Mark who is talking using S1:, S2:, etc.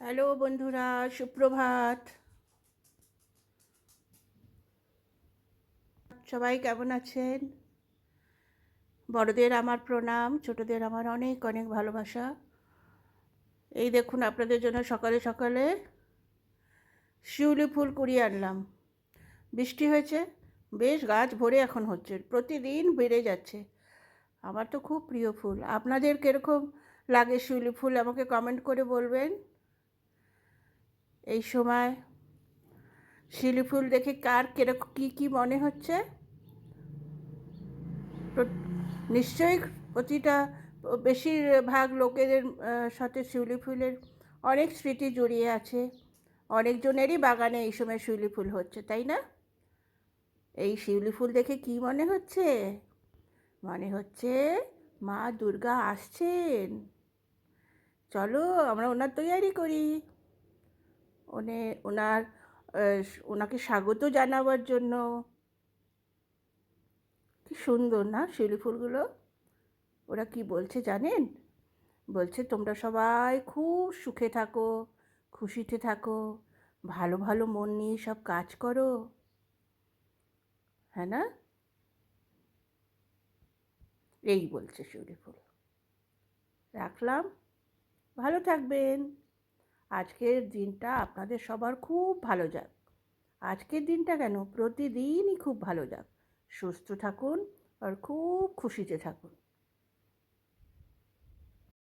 S1: Hello বন্ধুরা, সুপ্রভাত। সবাই কেমন আছেন? বড়দের আমার প্রণাম, ছোটদের আমার অনেক অনেক ভালোবাসা। এই দেখুন, আপনাদের জন্য সকালে সকালে শিউলি ফুল কুড়িয়ে আনলাম। বৃষ্টি হয়েছে, বেশ গাছ ভরে এখন হচ্ছে, প্রতিদিন বেড়ে যাচ্ছে। আমার তো খুব প্রিয় ফুল। আপনাদের কীরকম লাগে শিউলি ফুল, আমাকে কমেন্ট করে বলবেন। এই সময় শিউলি ফুল দেখে কার কীরকম কী কী মনে হচ্ছে? নিশ্চয়ই প্রতিটা বেশিরভাগ লোকেদের সাথে শিউলি ফুলের অনেক স্মৃতি জড়িয়ে আছে। অনেকজনেরই বাগানে এই সময় শিউলি ফুল হচ্ছে, তাই না? এই শিউলি ফুল দেখে কি মনে হচ্ছে? মনে হচ্ছে মা দুর্গা আসছেন। চলো আমরা ওনার তৈয়ারি করি। ওনে ওনার ওনাকে স্বাগত জানাবার জন্য। কি সুন্দর না শিউলি ফুলগুলো? ওরা কি বলছে জানেন? বলছে, তোমরা সবাই খুব সুখে থাকো, খুশিতে থাকো, ভালো ভালো মন নিয়ে সব কাজ করো। হ্যাঁ না? এই বলছে শিউলি ফুল। রাখলাম। ভালো থাকবেন। আজকের দিনটা আপনাদের সবার খুব ভালো যাক। আজকের দিনটা কেন? প্রতিদিনই খুব ভালো যাক। সুস্থ থাকুন আর খুব খুশিতে থাকুন।